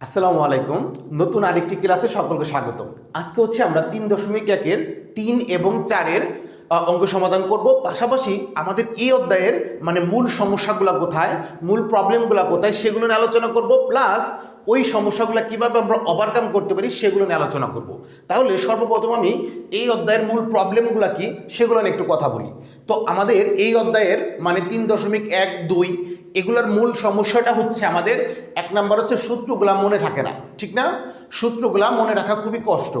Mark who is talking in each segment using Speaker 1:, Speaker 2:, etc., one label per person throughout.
Speaker 1: আসসালামু আলাইকুম। নতুন আরেকটি ক্লাসে সকলকে স্বাগত আজকে হচ্ছে আমরা তিন দশমিক একের তিন এবং চারের অঙ্ক সমাধান করব। পাশাপাশি আমাদের এই অধ্যায়ের মানে মূল সমস্যাগুলো কোথায়, মূল প্রবলেমগুলো কোথায় সেগুলো নিয়ে আলোচনা করব। প্লাস ওই সমস্যাগুলো কীভাবে আমরা ওভারকাম করতে পারি সেগুলো নিয়ে আলোচনা করব। তাহলে সর্বপ্রথম আমি এই অধ্যায়ের মূল প্রবলেমগুলো কি সেগুলো নিয়ে একটু কথা বলি। তো আমাদের এই অধ্যায়ের মানে তিন দশমিক এক দুই এগুলোর মূল সমস্যাটা হচ্ছে আমাদের, এক নাম্বার হচ্ছে সূত্রগুলা মনে থাকে না, ঠিক না? সূত্রগুলা মনে রাখা খুবই কষ্ট,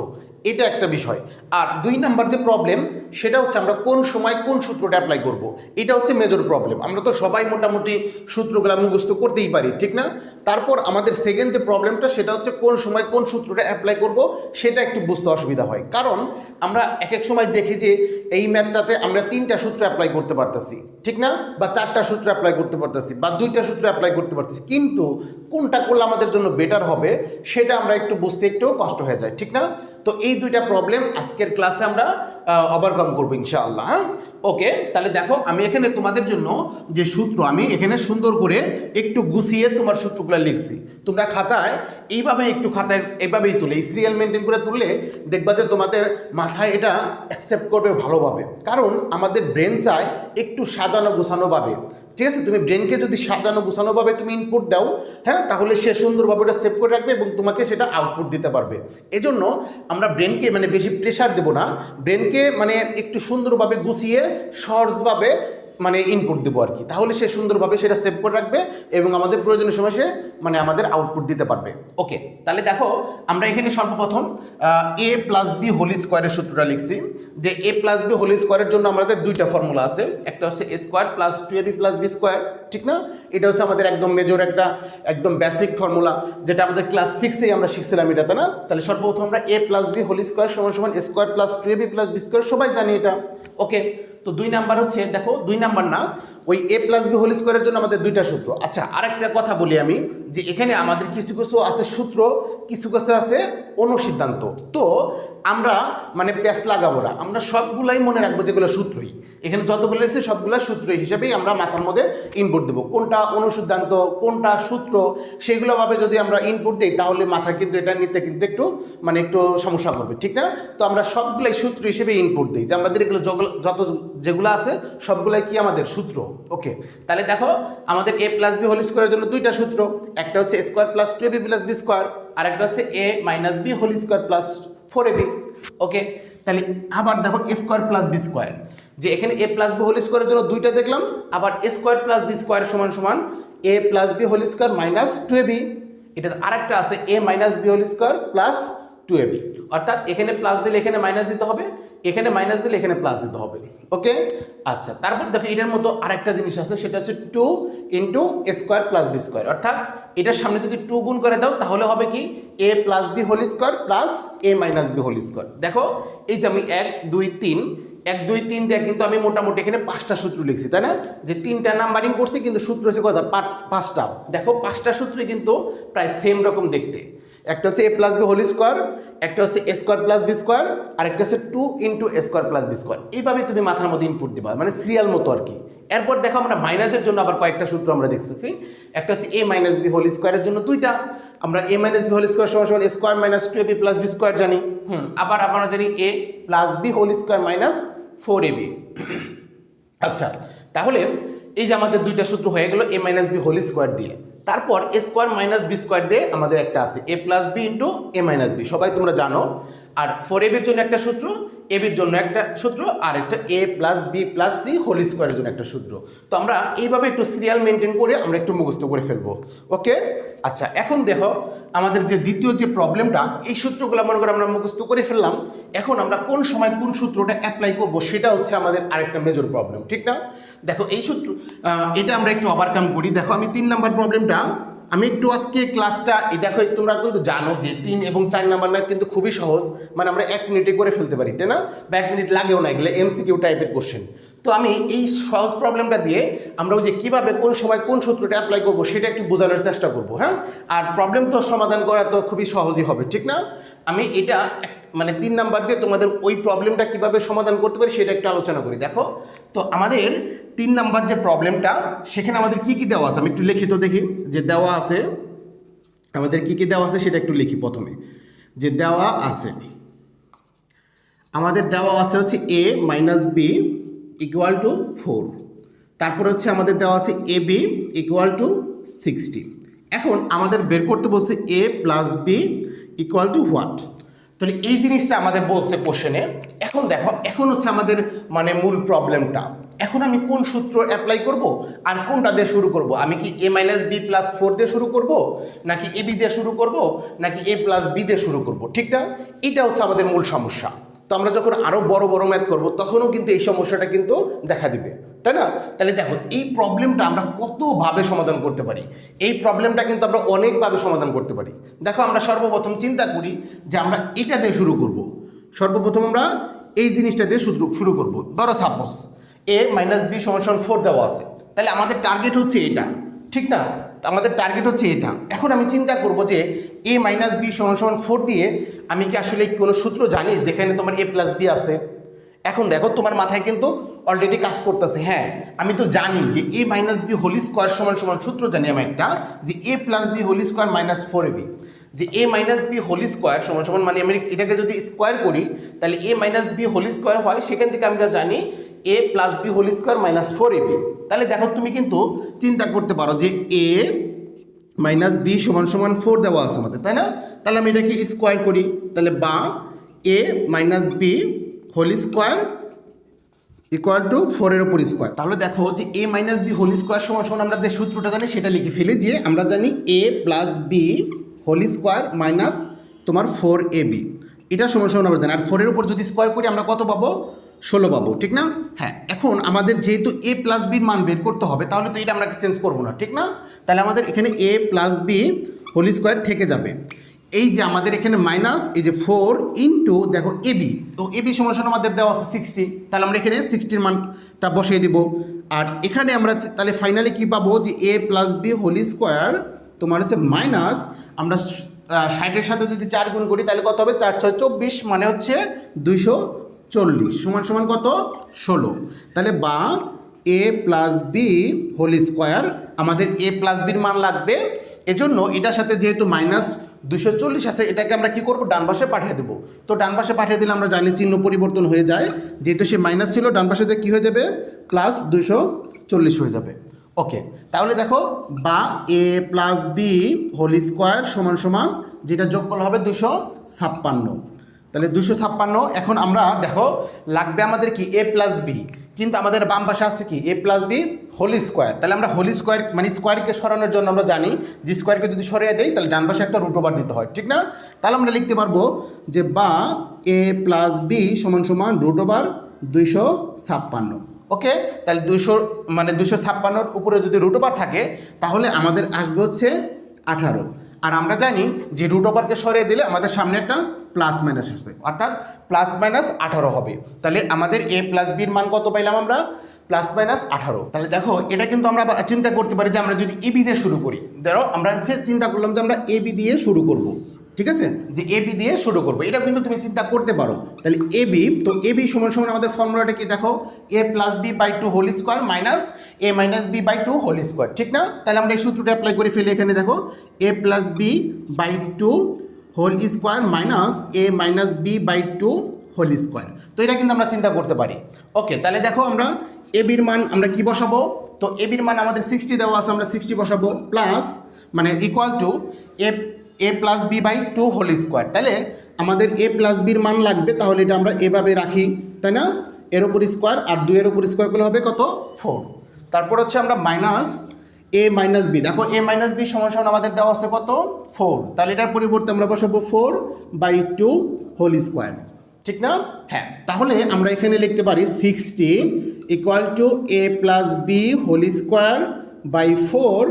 Speaker 1: এটা একটা বিষয়। আর দুই নাম্বার যে প্রবলেম সেটা হচ্ছে আমরা কোন সময় কোন সূত্রটা অ্যাপ্লাই করব। এটা হচ্ছে মেজর প্রবলেম আমরা তো সবাই মোটামুটি সূত্রগুলা মুখস্থ করতেই পারি, ঠিক না? তারপর আমাদের সেকেন্ড যে প্রবলেমটা সেটা হচ্ছে কোন সময় কোন সূত্রটা অ্যাপ্লাই করব, সেটা একটু বুঝতে অসুবিধা হয়। কারণ আমরা এক এক সময় দেখি যে এই ম্যাথটাতে আমরা তিনটা সূত্র অ্যাপ্লাই করতে পারতেছি। ঠিক না? বা চারটা সূত্র অ্যাপ্লাই করতে পারতেছি, বা দুইটা সূত্র অ্যাপ্লাই করতে পারতেছি, কিন্তু কোনটা করলে আমাদের জন্য বেটার হবে, সেটা আমরা একটু বুঝতে একটু কষ্ট হয়ে যায়, ঠিক না? তো এই দুইটা প্রবলেম আজকের ক্লাসে আমরা ওভারকাম করব ইনশাআল্লাহ হ্যাঁ? ওকে তাহলে দেখো, আমি এখানে তোমাদের জন্য যে সূত্র, আমি এখানে সুন্দর করে একটু গুছিয়ে তোমার সূত্রগুলো লিখছি। তোমরা খাতায় এইভাবে একটু খাতায় এইভাবেই তুলে সিরিয়াল মেনটেন করে তুললে দেখবা যে তোমাদের মাথায় এটা অ্যাকসেপ্ট করবে ভালোভাবে। কারণ আমাদের ব্রেন চায় একটু সাজানো গোছানোভাবে ঠিক আছে, তুমি ব্রেনকে যদি সাজানো, গোছানোভাবে তুমি ইনপুট দাও হ্যাঁ তাহলে সে সুন্দরভাবে ওটা সেভ করে রাখবে এবং তোমাকে সেটা আউটপুট দিতে পারবে। এজন্য আমরা ব্রেনকে মানে বেশি প্রেশার দেবো না। ব্রেনকে মানে একটু সুন্দরভাবে গুছিয়ে, সহজভাবে মানে ইনপুট দেবো আর কি। তাহলে সে সুন্দরভাবে সেটা সেভ করে রাখবে এবং আমাদের প্রয়োজনের সময় সে মানে আমাদের আউটপুট দিতে পারবে। ওকে তাহলে দেখো, আমরা এখানে সর্বপ্রথম এ প্লাস বি হোলি স্কোয়ারের সূত্রটা লিখছি। যে এ প্লাস বি হোল স্কোয়ারের জন্য আমাদের দুইটা ফর্মুলা আছে। একটা হচ্ছে A square plus two A B plus B square ঠিক না? এটা হচ্ছে আমাদের একদম মেজর একটা, একদম বেসিক ফর্মুলা যেটা আমাদের ক্লাস সিক্সেই আমরা শিখছিলাম এটাতে, না? তাহলে সর্বপ্রথম আমরা A plus B whole square সমান সমান square plus two A B plus B square সবাই জানি এটা। ওকে তো দুই নাম্বার হচ্ছে, দেখো, দুই নাম্বার না, ওই এ প্লাস বি হোল স্কোয়ারের জন্য আমাদের দুইটা সূত্র। আচ্ছা আরেকটা কথা বলি আমি, যে এখানে আমাদের কিছু কিছু আছে সূত্র, কিছু কিছু আছে অনুসিদ্ধান্ত। তো আমরা মানে প্যাস লাগাবো না। আমরা সবগুলাই মনে রাখব যেগুলো সূত্রই। এখানে যতগুলো লিখছে, সবগুলো সূত্র হিসেবেই আমরা মাথার মধ্যে ইনপুট দেবো। কোনটা অনুসিদ্ধান্ত, কোনটা সূত্র, সেগুলোভাবে যদি আমরা ইনপুট দিই, তাহলে মাথা কিন্তু এটা নিতে কিন্তু একটু মানে একটু সমস্যা করবে, ঠিক না? তো আমরা সবগুলাই সূত্র হিসেবে ইনপুট দিই। যে আমাদের এগুলো যত যেগুলো আছে, সবগুলাই কি আমাদের সূত্র? ওকে তাহলে দেখো, আমাদের এ প্লাস বি হোল স্কোয়ারের জন্য দুইটা সূত্র। একটা হচ্ছে square plus two B plus B square আর একটা হচ্ছে A minus B whole square plus four A B okay তাহলে আবার দেখো স্কোয়ার প্লাস বি স্কোয়ার যে এখানে এ প্লাস বি হোল স্কোয়ারের জন্য দুইটা দেখলাম, আবার A square plus B square সমান সমান A plus B whole square minus two A B এটার আরেকটা আছে A minus B whole square plus two A B অর্থাৎ এখানে প্লাস দিলে এখানে মাইনাস দিতে হবে, এখানে মাইনাস দিলে এখানে প্লাস দিতে হবে। ওকে? আচ্ছা তারপর দেখো এটার মতো আরেকটা জিনিস আছে, সেটা হচ্ছে two into square plus B square অর্থাৎ এটার সামনে যদি টু গুণ করে দাও, তাহলে হবে কি? A plus B whole square plus A minus B whole square দেখো, এই যে আমি এক, দুই, তিন এক, দুই, তিন দিয়ে কিন্তু আমি মোটামুটি এখানে পাঁচটা সূত্র লিখছি, তাই না? যে তিনটা নাম্বারিং করছি কিন্তু সূত্র হচ্ছে কথা পাঁচ- পাঁচটা। দেখো, পাঁচটা সূত্রই কিন্তু প্রায় সেম রকম দেখতে। একটা হচ্ছে A plus B whole square একটা হচ্ছে A square plus B square আর একটা হচ্ছে two into A square plus B square এইভাবে তুমি মাথার মধ্যে ইনপুট দিবা মানে সিরিয়াল মতো আর কি। এরপর দেখো আমরা মাইনাসের জন্য আবার কয়েকটা সূত্র আমরা দেখতেছি। একটা হচ্ছে এ মাইনাস বি হোল স্কোয়ারের জন্য দুইটা। আমরা A minus B whole square সমান সমান square minus two A B plus B square জানি। হুম, আবার আমরা জানি A plus B whole square minus four A B. আচ্ছা তাহলে এই যে আমাদের দুইটা সূত্র হয়ে গেল, A minus B whole square দিয়ে। তারপর A square minus B square দিয়ে আমাদের একটা আছে, A plus B into A minus B. সবাই তোমরা জানো আর ফোর এবির জন্য একটা সূত্র এবির জন্য একটা সূত্র, আর একটা A plus B plus C whole স্কোয়ারের জন্য একটা সূত্র। তো আমরা এইভাবে একটু সিরিয়াল মেনটেন করে আমরা একটু মুখস্থ করে ফেলব। ওকে আচ্ছা এখন দেখো, আমাদের যে দ্বিতীয় যে প্রবলেমটা এই সূত্রগুলো মনে করে আমরা মুখস্থ করে ফেললাম। এখন আমরা কোন সময় কোন সূত্রটা অ্যাপ্লাই করব, সেটা হচ্ছে আমাদের আরেকটা মেজর প্রবলেম ঠিক না? দেখো, এই সূত্র এটা আমরা একটু ওভারকাম করি। দেখো, আমি তিন নাম্বার প্রবলেমটা আমি একটু আজকে ক্লাসটা দেখো তোমরা কিন্তু জানো যে তিন এবং চার নাম্বার ম্যাথ কিন্তু খুবই সহজ। মানে আমরা এক মিনিটে করে ফেলতে পারি, তাই না? বা এক মিনিট লাগেও না এগুলো এমসিকিউ টাইপের কোশ্চেন তো আমি এই সহজ প্রবলেমটা দিয়ে আমরা ওই যে কীভাবে কোন সময় কোন সূত্রটা অ্যাপ্লাই করব সেটা একটু বোঝানোর চেষ্টা করব হ্যাঁ? আর প্রবলেম তো সমাধান করা তো খুবই সহজই হবে, ঠিক না? আমি এটা মানে তিন নাম্বার দিয়ে তোমাদের ওই প্রবলেমটা কীভাবে সমাধান করতে পারি সেটা একটু আলোচনা করি, দেখো? তো আমাদের তিন নাম্বার যে প্রবলেমটা সেখানে আমাদের কি কি দেওয়া আছে? আমি একটু লিখিত দেখি, যে দেওয়া আছে, আমাদের কী কী দেওয়া আছে সেটা একটু লিখি প্রথমে। যে দেওয়া আছে, আমাদের দেওয়া আছে হচ্ছে A minus B equal to four তারপর হচ্ছে আমাদের দেওয়া আছে A B equal to sixty এখন আমাদের বের করতে বলছে A plus B equal to what তাহলে এই জিনিসটা আমাদের বলছে কোশ্চেনে এখন দেখো, এখন হচ্ছে আমাদের মানে মূল প্রবলেমটা এখন আমি কোন সূত্র অ্যাপ্লাই করব আর কোনটা দিয়ে শুরু করব? আমি কি A minus B plus four দিয়ে শুরু করব? নাকি এ বি দিয়ে শুরু করব? নাকি এ প্লাস বি দিয়ে শুরু করব? ঠিক না এটা হচ্ছে আমাদের মূল সমস্যা। তো আমরা যখন আরও বড় বড় ম্যাথ করব, তখনও কিন্তু এই সমস্যাটা কিন্তু দেখা দিবে, তাই না? তাহলে দেখো, এই প্রবলেমটা আমরা কতভাবে সমাধান করতে পারি? এই প্রবলেমটা কিন্তু আমরা অনেকভাবে সমাধান করতে পারি। দেখো, আমরা সর্বপ্রথম চিন্তা করি যে আমরা এটা দিয়ে শুরু করব। সর্বপ্রথম আমরা এই জিনিসটা দিয়ে শুরু শুরু করব। ধরো সাপোজ এ মাইনাস বি সমান ফোর দেওয়া আছে। তাহলে আমাদের টার্গেট হচ্ছে এটা। ঠিক না? আমাদের টার্গেট হচ্ছে এটা। এখন আমি চিন্তা করব যে এ মাইনাস বি সমান সমান ফোর দিয়ে আমি কি আসলে কোনো সূত্র জানি যেখানে তোমার এ প্লাস বি আছে? এখন দেখো, তোমার মাথায় কিন্তু অলরেডি কাজ করতেছে। হ্যাঁ আমি তো জানি যে A minus B whole square সমান সমান সূত্র জানি আমি একটা, যে A plus B whole square minus four B যে A minus B whole square সমান সমান মানে আমি এটাকে যদি স্কোয়ার করি, তাহলে A minus B whole square হয়, সেখান থেকে আমরা জানি A plus B whole square minus four A B তাহলে দেখো তুমি কিন্তু চিন্তা করতে পারো যে এ মাইনাস বি সমান সমান ফোর দেওয়া আছে আমাদের, তাই না? তাহলে আমি এটাকে স্কোয়ার করি। তাহলে বা A minus B whole square equal to ফোরের ওপর স্কোয়ার তাহলে দেখো যে A minus B whole square সমান সমান আমরা যে সূত্রটা জানি সেটা লিখে ফেলি যে আমরা জানি A plus B whole square minus তোমার ফোর এ বি এটা সমান সমান আমরা জানি। আর ফোরের উপর যদি স্কোয়ার করি আমরা কত পাবো? ষোলো পাবো ঠিক না? হ্যাঁ এখন আমাদের যেহেতু এ প্লাস বির মান বের করতে হবে, তাহলে তো এটা আমরা চেঞ্জ করব না, ঠিক না? তাহলে আমাদের এখানে A plus B whole square থেকে যাবে। এই যে আমাদের এখানে মাইনাস এই যে ফোর ইন্টু দেখো এবি তো এবি সমান আমাদের দেওয়া আছে সিক্সটি তাহলে আমরা এখানে সিক্সটির মানটা বসিয়ে দিব। আর এখানে আমরা তাহলে ফাইনালি কি পাবো? যে A plus B whole square তোমার হচ্ছে মাইনাস আমরা ষাটের সাথে যদি চার গুণ করি, তাহলে কত হবে? চার চব্বিশ মানে হচ্ছে দুইশো চল্লিশ সমান সমান কত? ষোলো। তাহলে বা A plus B whole square আমাদের এ প্লাস বির মান লাগবে। এজন্য এটার সাথে যেহেতু মাইনাস দুশো চল্লিশ আছে, এটাকে আমরা কি করব? ডান পাশে পাঠিয়ে দেবো। তো ডান পাশে পাঠিয়ে দিলে আমরা জানি চিহ্ন পরিবর্তন হয়ে যায়। যেহেতু সে মাইনাস ছিল, ডান পাশে যে কী হয়ে যাবে? প্লাস দুশো চল্লিশ হয়ে যাবে। ওকে তাহলে দেখো, বা A plus B whole square সমান সমান, যেটা যোগ করলে হবে দুশো ছাপ্পান্ন। তাহলে দুশো ছাপ্পান্ন, এখন আমরা দেখো, লাগবে আমাদের কি? এ প্লাস বি কিন্তু আমাদের বাম পাশে আছে কি? A plus B whole square তাহলে আমরা হোল স্কোয়ার মানে স্কোয়ারকে সরানোর জন্য আমরা জানি যে স্কোয়ারকে যদি সরিয়ে দেই, তাহলে ডান পাশে একটা রুট ওভার দিতে হয়, ঠিক না? তাহলে আমরা লিখতে পারব যে বা এ প্লাস বি সমান সমান রুট ওভার দুইশো ছাপ্পান্ন। ওকে? তাহলে দুইশো মানে দুশো ছাপ্পান্নর উপরে যদি রুট ওভার থাকে, তাহলে আমাদের আসবে হচ্ছে আঠারো। আর আমরা জানি যে রুট ওভারকে সরিয়ে দিলে আমাদের সামনে একটা প্লাস মাইনাস আসবে। অর্থাৎ প্লাস মাইনাস আঠারো হবে। তাহলে আমাদের এ প্লাস বির মান কত পাইলাম আমরা? প্লাস মাইনাস আঠারো। তাহলে দেখো, এটা কিন্তু আমরা চিন্তা করতে পারি যে আমরা যদি এবি দিয়ে শুরু করি। ধরো, আমরা হচ্ছে চিন্তা করলাম যে আমরা এবি দিয়ে শুরু করব। ঠিক আছে? যে এবি দিয়ে শুরু করব। এটা কিন্তু তুমি চিন্তা করতে পারো। তাহলে এবি তো এবি সমান সমান আমাদের ফর্মুলাটা কি দেখো? A plus B by two whole square minus A minus B by two whole square ঠিক না? তাহলে আমরা এই সূত্রটা অ্যাপ্লাই করে ফেলি এখানে, দেখো। A plus B by two whole square minus A minus B by two whole square তো এটা কিন্তু আমরা চিন্তা করতে পারি। ওকে তাহলে দেখো আমরা এ বির মান আমরা কি বসাবো? তো এ বির মান আমাদের সিক্সটি দেওয়া আছে, আমরা সিক্সটি বসাবো প্লাস মানে equal to A A plus B by two whole square তাহলে আমাদের এ প্লাস বির মান লাগবে, তাহলে এটা আমরা এভাবে রাখি, তাই না? এর ওপর স্কোয়ার আর দুইয়ের ওপর স্কোয়ার করলে হবে কত? ফোর তারপর হচ্ছে আমরা মাইনাস এ মাইনাস বি দেখো এ মাইনাস বি সমান সমান আমাদের দেওয়া আছে কত? ফোর তাহলে এটার পরিবর্তে আমরা বসাবো four by two whole square ঠিক না? হ্যাঁ তাহলে আমরা এখানে লিখতে পারি sixty equal to A plus B whole square by four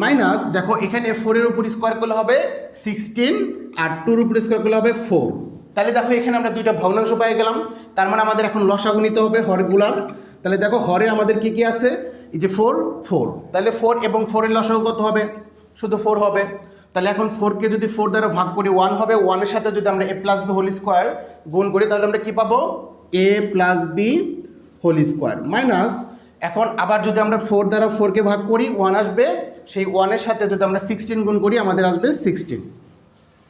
Speaker 1: minus দেখো এখানে ফোরের উপর স্কোয়ার করলে হবে সিক্সটিন আর টুর উপর স্কোয়ার করলে হবে ফোর তাহলে দেখো এখানে আমরা দুইটা ভগ্নাংশ পেয়ে গেলাম। তার মানে আমাদের এখন লসাগু নিতে হবে হরগুলার। তাহলে দেখো হরে আমাদের কি কি আছে? এই যে ফোর ফোর তাহলে ফোর এবং ফোরের লসাগু কত হবে? শুধু ফোর হবে। তাহলে এখন ফোরকে যদি ফোর দ্বারা ভাগ করি ওয়ান হবে ওয়ানের সাথে যদি আমরা A plus B whole square গুণ করি, তাহলে আমরা কি পাবো? A plus B whole square minus, এখন আবার যদি আমরা ফোর দ্বারা ফোরকে ভাগ করি ওয়ান আসবে সেই ওয়ানের সাথে যদি আমরা সিক্সটিন গুণ করি, আমাদের আসবে সিক্সটিন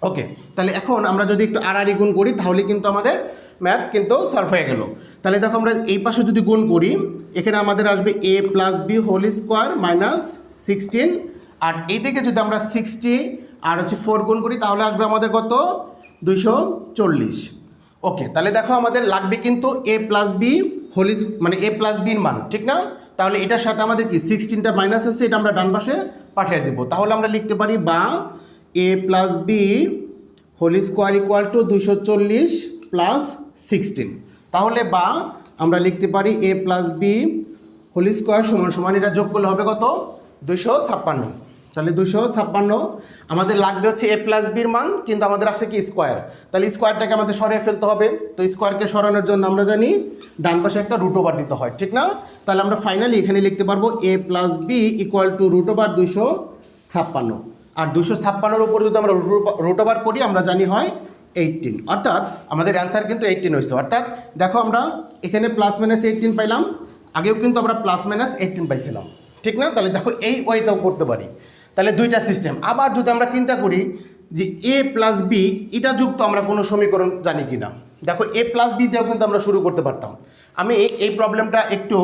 Speaker 1: ওকে তাহলে এখন আমরা যদি একটু আড়াআড়ি গুণ করি, তাহলে কিন্তু আমাদের ম্যাথ কিন্তু সলভ হয়ে গেল। তাহলে দেখো আমরা এই পাশে যদি গুণ করি, এখানে আমাদের আসবে A plus B whole square minus sixteen আর এই দিকে যদি আমরা সিক্সটি আর হচ্ছে ফোর গুণ করি, তাহলে আসবে আমাদের কত? দুইশো চল্লিশ। ওকে তাহলে দেখো আমাদের লাগবে কিন্তু এ প্লাস বি হোল মানে এ প্লাস বির মান, ঠিক না? তাহলে এটার সাথে আমাদের কি? সিক্সটিনটা মাইনাস আছে, এটা আমরা ডান পাশে পাঠিয়ে দেবো। তাহলে আমরা লিখতে পারি বা A plus B whole square equal to দুশো চল্লিশ প্লাস সিক্সটিন তাহলে বা, আমরা লিখতে পারি A plus B whole square সমান সমান, এটা যোগ করলে হবে কত? দুশো ছাপ্পান্ন। তাহলে দুশো ছাপ্পান্ন, আমাদের লাগবে হচ্ছে এ প্লাস বির মান, কিন্তু আমাদের আসে কি? স্কোয়ার তাহলে স্কোয়ারটাকে আমাদের সরিয়ে ফেলতে হবে। তো স্কোয়ারকে সরানোর জন্য আমরা জানি, ডান পাশে একটা রুট ওভার দিতে হয়, ঠিক না? তাহলে আমরা ফাইনালি এখানে লিখতে পারব A plus B equal to root over দুশো ছাপ্পান্ন। আর দুশো ছাপ্পান্নর উপর যদি আমরা রুট ওভার করি, আমরা জানি হয় এইটিন অর্থাৎ আমাদের অ্যান্সার কিন্তু এইটিন হয়েছে। অর্থাৎ দেখো আমরা এখানে প্লাস মাইনাস এইটিন পাইলাম, আগেও কিন্তু আমরা প্লাস মাইনাস এইটিন পাইছিলাম। ঠিক না? তাহলে দেখো এই ওয়েতেও করতে পারি। তাহলে দুইটা সিস্টেম আবার যদি আমরা চিন্তা করি যে এ প্লাস বি এটা যুক্ত আমরা কোনো সমীকরণ জানি কি না দেখো এ প্লাস বি দিয়েও কিন্তু আমরা শুরু করতে পারতাম। আমি এই প্রবলেমটা একটু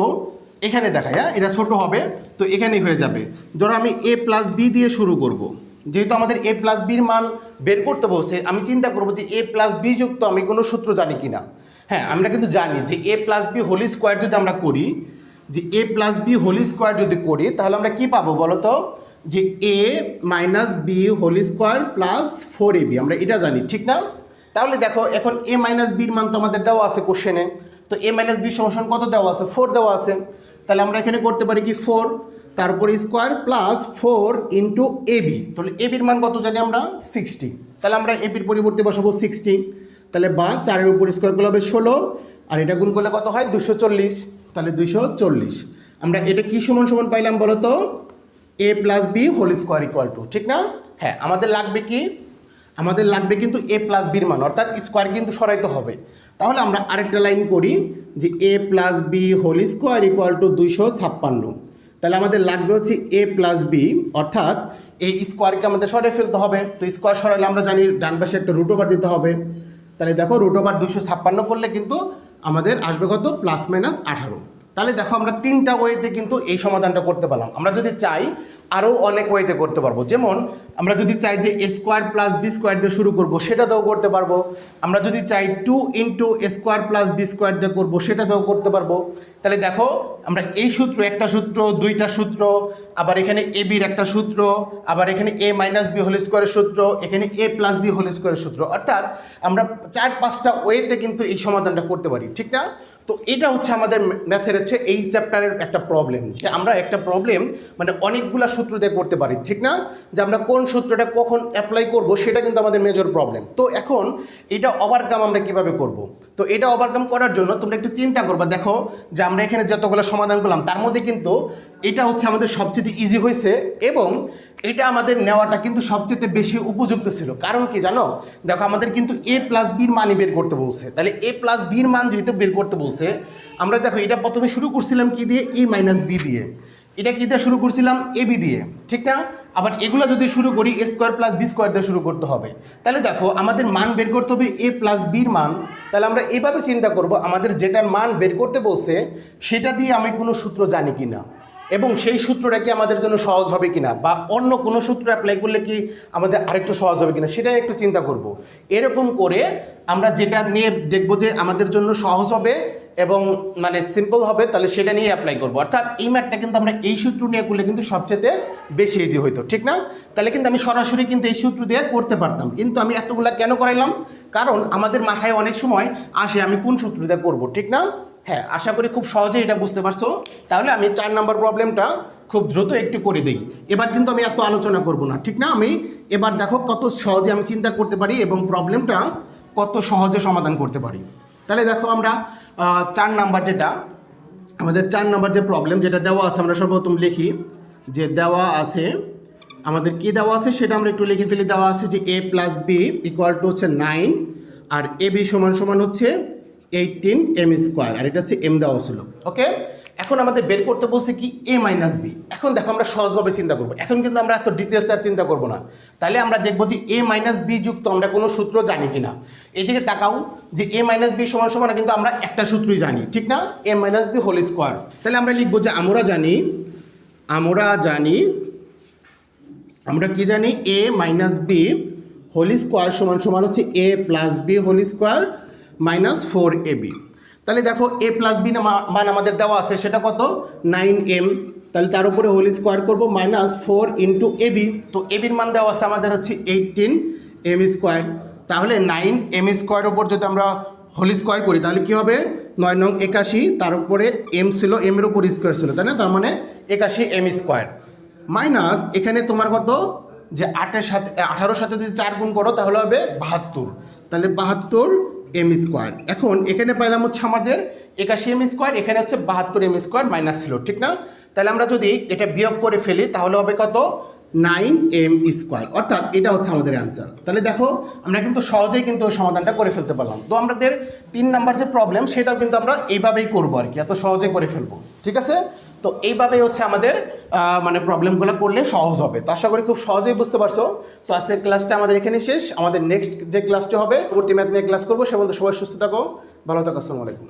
Speaker 1: এখানে দেখাই হ্যাঁ? এটা ছোট হবে, তো এখানেই হয়ে যাবে। ধরো আমি এ প্লাস বি দিয়ে শুরু করব। যেহেতু আমাদের এ প্লাস বির মান বের করতে বসে আমি চিন্তা করব যে এ প্লাস বি যুক্ত আমি কোনো সূত্র জানি কি না হ্যাঁ আমরা কিন্তু জানি যে A plus B whole square যদি আমরা করি, যে A plus B whole square যদি করি, তাহলে আমরা কি পাবো বলো তো যে A minus B whole square plus four A B আমরা এটা জানি, ঠিক না? তাহলে দেখো, এখন এ মাইনাস বির মান তো আমাদের দেওয়া আছে কোশ্চেনে তো এ মাইনাস বি সমস্যান কত দেওয়া আছে? ফোর দেওয়া আছে। তাহলে আমরা এখানে করতে পারি কি? ফোর তারপর square plus four into A B তাহলে এ বির মান কত জানি আমরা? সিক্সটি তাহলে আমরা এ বির পরিবর্তে বসাবো সিক্সটি তাহলে বা চারের উপর স্কোয়ার করলে হবে ষোলো। আর এটা গুণ করলে কত হয়? দুশো চল্লিশ। তাহলে দুশো চল্লিশ। আমরা এটা কি সমান সমান পাইলাম বলো তো A plus B whole square equal to ঠিক না? হ্যাঁ আমাদের লাগবে কি? আমাদের লাগবে কিন্তু এ প্লাস বির মান, অর্থাৎ স্কোয়ার কিন্তু সরাইতে হবে। তাহলে আমরা আরেকটা লাইন করি যে A plus B whole square equal to দুইশো ছাপ্পান্ন। তাহলে আমাদের লাগবে হচ্ছে এ প্লাস বি অর্থাৎ এই স্কোয়ারকে আমাদের সরিয়ে ফেলতে হবে। তো স্কোয়ার সরালে আমরা জানি ডান পাশে একটা রুট ওভার দিতে হবে। তাহলে দেখো রুট ওভার দুশো ছাপ্পান্ন করলে কিন্তু আমাদের আসবে কত? প্লাস মাইনাস আঠারো। তাহলে দেখো আমরা তিনটা ওয়েতে কিন্তু এই সমাধানটা করতে পারলাম। আমরা যদি চাই আরও অনেক ওয়েতে করতে পারব। যেমন, আমরা যদি চাই যে A square plus B square দিয়ে শুরু করব, সেটাতেও করতে পারব। আমরা যদি চাই two into A square plus B square দিয়ে করব, সেটাতেও করতে পারব। তাহলে দেখো, আমরা এই সূত্র একটা সূত্র, দুইটা সূত্র, আবার এখানে এ বির একটা সূত্র, আবার এখানে এ মাইনাস বি হোল স্কোয়ারের সূত্র, এখানে এ প্লাস বি হোল স্কোয়ারের সূত্র। অর্থাৎ, আমরা চার পাঁচটা ওয়েতে কিন্তু এই সমাধানটা করতে পারি। ঠিক না? তো এটা হচ্ছে আমাদের ম্যাথের হচ্ছে এই চ্যাপ্টারের একটা প্রবলেম যে আমরা একটা প্রবলেম মানে অনেকগুলা সূত্র দিয়ে করতে পারি, ঠিক না? যে আমরা কোন সূত্রটা কখন অ্যাপ্লাই করব, সেটা কিন্তু আমাদের মেজর প্রবলেম তো এখন এটা ওভারকাম আমরা কীভাবে করব? তো এটা ওভারকাম করার জন্য তোমরা একটু চিন্তা করবা, দেখো যে আমরা এখানে যতগুলো সমাধান করলাম, তার মধ্যে কিন্তু এটা হচ্ছে আমাদের সবচেয়ে ইজি হয়েছে এবং এটা আমাদের নেওয়াটা কিন্তু সবচেয়ে বেশি উপযুক্ত ছিল। কারণ কি জানো? দেখো, আমাদের কিন্তু এ প্লাস বির মানই বের করতে বলছে। তাহলে এ প্লাস বির মান যেহেতু বের করতে বলছে, আমরা দেখো, এটা প্রথমে শুরু করছিলাম কি দিয়ে? ই মাইনাস বি দিয়ে। এটা কি দিয়ে শুরু করছিলাম? এ বি দিয়ে। ঠিক না? আবার এগুলো যদি শুরু করি A square plus B square দিয়ে শুরু করতে হবে। তাহলে দেখো, আমাদের মান বের করতে হবে এ প্লাস বির মান। তাহলে আমরা এভাবে চিন্তা করব, আমাদের যেটার মান বের করতে বলছে, সেটা দিয়ে আমি কোনো সূত্র জানি কি না এবং সেই সূত্রটা কি আমাদের জন্য সহজ হবে কিনা বা অন্য কোনো সূত্র অ্যাপ্লাই করলে কি আমাদের আরেকটু সহজ হবে কিনা, সেটাই একটু চিন্তা করব। এরকম করে আমরা যেটা নিয়ে দেখব যে আমাদের জন্য সহজ হবে এবং মানে সিম্পল হবে, তাহলে সেটা নিয়ে অ্যাপ্লাই করব। অর্থাৎ এই ম্যাথটা কিন্তু আমরা এই সূত্র নিয়ে করলে কিন্তু সবচেয়ে বেশি ইজি হইতো, ঠিক না? তাহলে কিন্তু আমি সরাসরি কিন্তু এই সূত্র দিয়ে করতে পারতাম। কিন্তু আমি এতগুলা কেন করাইলাম? কারণ আমাদের মাথায় অনেক সময় আসে আমি কোন সূত্র দিয়ে করব, ঠিক না? হ্যাঁ আশা করি খুব সহজেই এটা বুঝতে পারছ। তাহলে আমি চার নাম্বার প্রবলেমটা খুব দ্রুত একটু করে দিই এবার কিন্তু আমি এত আলোচনা করব না, ঠিক না? আমি এবার দেখো কত সহজে আমি চিন্তা করতে পারি এবং প্রবলেমটা কত সহজে সমাধান করতে পারি। তাহলে দেখো আমরা চার নাম্বার যেটা, আমাদের চার নাম্বার যে প্রবলেম যেটা দেওয়া আছে, আমরা সর্বপ্রথম লিখি যে দেওয়া আছে, আমাদের কি দেওয়া আছে সেটা আমরা একটু লিখে ফেলি। দেওয়া আছে যে A plus B equal to হচ্ছে নাইন আর এ বি সমান সমান হচ্ছে এইটিন এম স্কোয়ার আর এটা হচ্ছে এম দেওয়া ছিল ওকে এখন আমাদের বের করতে বলছে কি এ মাইনাস বি এখন দেখো আমরা সহজভাবে চিন্তা করব। এখন কিন্তু আমরা এত ডিটেলস আর চিন্তা করব না। তাহলে আমরা দেখব যে এ মাইনাস বি যুক্ত আমরা কোনো সূত্র জানি কি না এদিকে তাকাও যে এ মাইনাস বি সমান সমান কিন্তু আমরা একটা সূত্রই জানি, ঠিক না? A minus B whole square তাহলে আমরা লিখব যে আমরা জানি আমরা জানি, আমরা কি জানি? A minus B whole square সমান সমান হচ্ছে A plus B whole square minus four A তাহলে দেখো এ প্লাস বি মান আমাদের দেওয়া আছে, সেটা কত? Nine M. তাহলে তার উপরে হোল স্কোয়ার করব minus four into A B. তো এ বির মান দেওয়া আছে আমাদের হচ্ছে এইটিন এম স্কোয়ার। তাহলে নাইন এম স্কোয়ার ওপর যদি আমরা হোল স্কোয়ার করি, তাহলে কি হবে? নয় নং একাশি, তার উপরে এম ছিল, এম এর উপর স্কোয়ার ছিল, তাই না? তার মানে একাশি এম স্কোয়ার। মাইনাস এখানে তোমার কত? যে আটের সাথে, আঠারোর সাথে যদি চার গুণ করো, তাহলে হবে বাহাত্তর। তাহলে বাহাত্তর এম স্কোয়ার এখন এখানে পাইলাম হচ্ছে আমাদের একাশি এম স্কোয়ার এখানে হচ্ছে বাহাত্তর এম স্কোয়ার মাইনাস ছিল, ঠিক না? তাহলে আমরা যদি এটা বিয়োগ করে ফেলি, তাহলে হবে কত? নাইন এম স্কোয়ার অর্থাৎ এটা হচ্ছে আমাদের অ্যান্সার তাহলে দেখো, আমরা কিন্তু সহজেই কিন্তু ওই সমাধানটা করে ফেলতে পারলাম। তো আমাদের তিন নাম্বার যে প্রবলেম সেটাও কিন্তু আমরা এইভাবেই করব আর কি, এত সহজে করে ফেলব, ঠিক আছে? তো এইভাবেই হচ্ছে আমাদের মানে প্রবলেমগুলো করলে সহজ হবে। তো আশা করি খুব সহজেই বুঝতে পারছ। তো আজকের ক্লাসটা আমাদের এখানে শেষ। আমাদের নেক্সট যে ক্লাসটি হবে, পরবর্তী ম্যাথ নিয়ে ক্লাস করব। সে পর্যন্ত সবাই সুস্থ থাকো। ভালো থাকো, আসসালামু আলাইকুম।